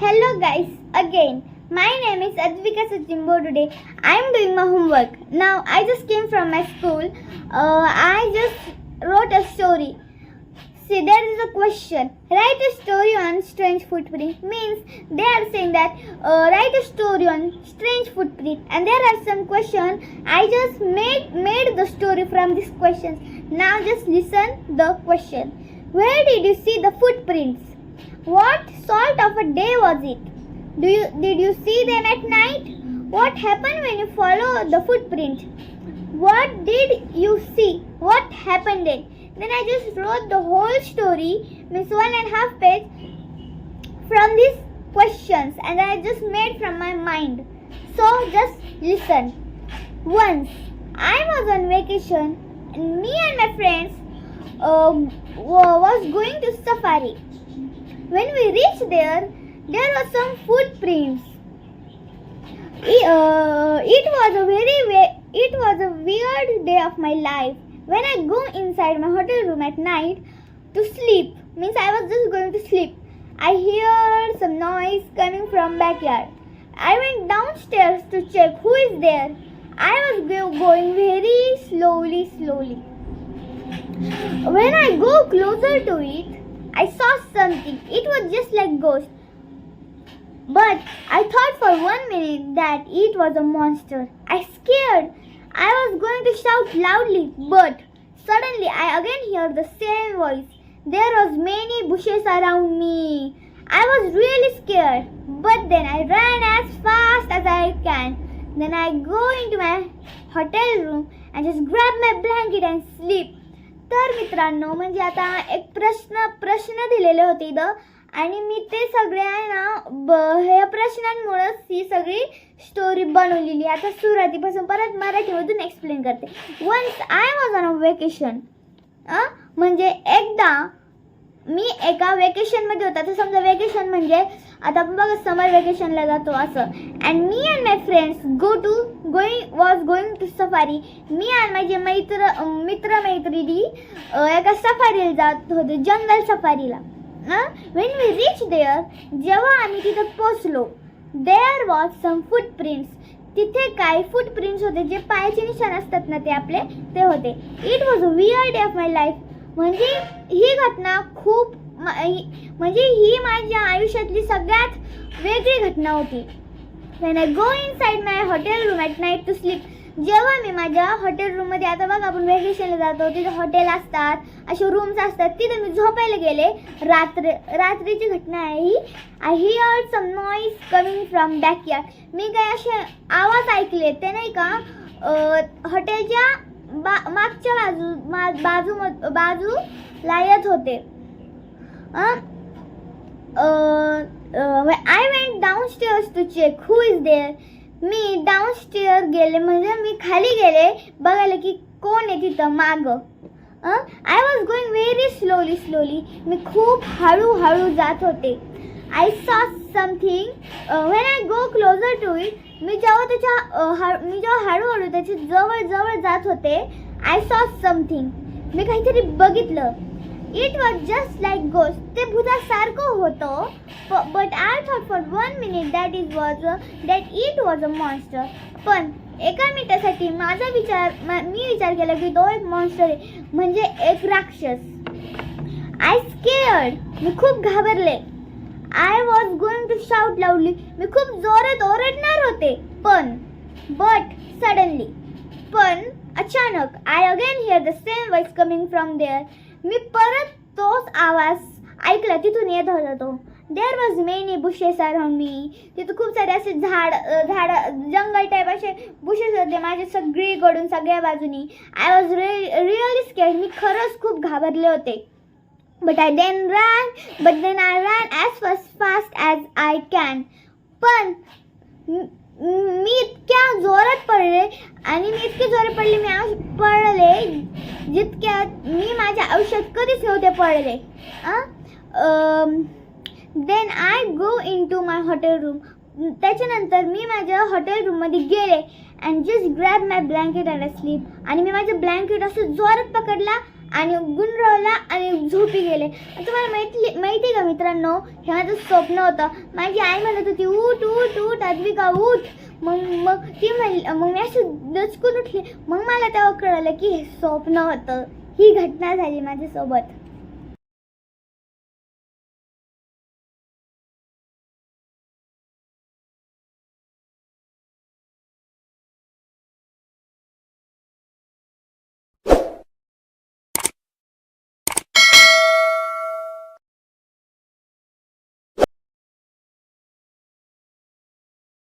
Hello guys, again. My name is Advika Sachimbo today. I am doing my homework. Now I just came from my school. Uh, I just wrote a story. See, there is a question. Write a story on strange footprint. Means they are saying that uh, write a story on strange footprint. And there are some questions. I just made made the story from these questions. Now just listen the question. Where did you see the footprints? What sort of a day was it? Do you did you see them at night? What happened when you follow the footprint? What did you see? What happened then? Then I just wrote the whole story, means one and a half page, from these questions, and I just made from my mind. So just listen. Once I was on vacation, and me and my friends um, was going to safari. When we reached there, there were some footprints. It, uh, it was a very it was a weird day of my life. When I go inside my hotel room at night to sleep, means I was just going to sleep. I hear some noise coming from backyard. I went downstairs to check who is there. I was going very slowly, slowly. When I go closer to it, I saw something. It was just like ghost. But I thought for one minute that it was a monster. I scared. I was going to shout loudly, but suddenly I again hear the same voice. There was many bushes around me. I was really scared, but then I ran as fast as I can. Then I go into my hotel room and just grab my blanket and sleep. तर मित्रांनो म्हणजे आता एक प्रश्न प्रश्न दिलेले होते इथं. आणि मी ते सगळे आहे ना ब ह्या प्रश्नांमुळंच ही सगळी स्टोरी बनवलेली आता सुरुवातीपासून परत मराठीमधून एक्सप्लेन करते. Once I was on a vacation म्हणजे एकदा मी एका वेकेशनमध्ये होता. तर समजा वेकेशन म्हणजे आता आपण बघा समर वेकेशनला जातो असं. And me and my friends go to going was going to safari me and माझे मैत्र मित्र मैत्रिणी एका सफारीला जात होते जंगल सफारीला वेन वी रिच देअर जेव्हा आम्ही तिथं पोचलो देअर वॉज सम फुटप्रिंट्स तिथे काही फुटप्रिंट्स होते जे पायाचे निशाण असतात ना ते आपले ते होते. It was a weird day of my life म्हणजे ही घटना खूप म- ही- म्हणजे ही माझ्या आयुष्यातली सगळ्यात वेगळी घटना होती. When I go inside my hotel room at night to sleep जेव्हा मी माझ्या हॉटेल रूममध्ये आता बघ आपण वेकेशनला जातो तिथे हॉटेल असतात असे रूम्स असतात तिथे मी झोपायला गेले. रात्र रात्रीची घटना आहे ही. I hear some noise coming from backyard मी काय असे आवाज ऐकले ते नाही का हॉटेलच्या मागच्या बाजू मा बाजू बाजूला येत होते. I went downstairs to check who is there me down stair गेले म्हणजे मी खाली गेले बघायला की कोण आहे तिथं माग. I was going very slowly slowly मी खूप हळूहळू जात होते. I saw something when I go closer to it मी जेव्हा त्याच्या मी जेव्हा हळूहळू त्याच्याजवळ जवळ जात होते आय सॉ समथिंग मी काहीतरी बघितलं. It was just like ghost ते भूतासारखं होतं. But I thought for one minute that is was that it was a monster पण एका मिनिटासाठी माझा विचार मी विचार केला की तो एक मॉन्स्टर आहे. म्हणजे एक राक्षस. आय स्केअर्ड मी खूप घाबरले. I was going to shout लावली मी खूप जोरात ओरडणार होते. पण बट सडनली पण अचानक I again hear the same voice coming from there मी परत तोच आवाज ऐकला तिथून येत होता तो there was many bushes around मी तिथं खूप सारे असे झाड झाड जंगल टाईप असे बुशेस होते माझे सगळीकडून सगळ्या बाजूनी आय वॉज रि रिअली स्केअर्ड मी खरंच खूप घाबरले होते but I then run but then I run as fast fast as I can पण मी इतक्या जोरात पडले आणि मी इतके जोरात पडले मी आज पडले जितक्यात मी माझ्या आयुष्यात कधीच नव्हते पडले. Then I go in to my hotel room त्याच्यानंतर मी माझ्या हॉटेल रूममध्ये गेले and just grab my blanket and sleep आणि मी माझं ब्लँकेट असं जोरात पकडला आणि गुंडरवला आणि झोपी गेले. तुम्हाला माहिती माहिती आहे का मित्रांनो हे माझं स्वप्न होतं. माझी आई म्हणत होती उठ उठ उठ अद्विका उठ. मग मग ती म्हणली मग मी अशी दचकून उठली. मग मला तेव्हा कळलं की हे स्वप्न होतं. ही घटना झाली माझ्यासोबत.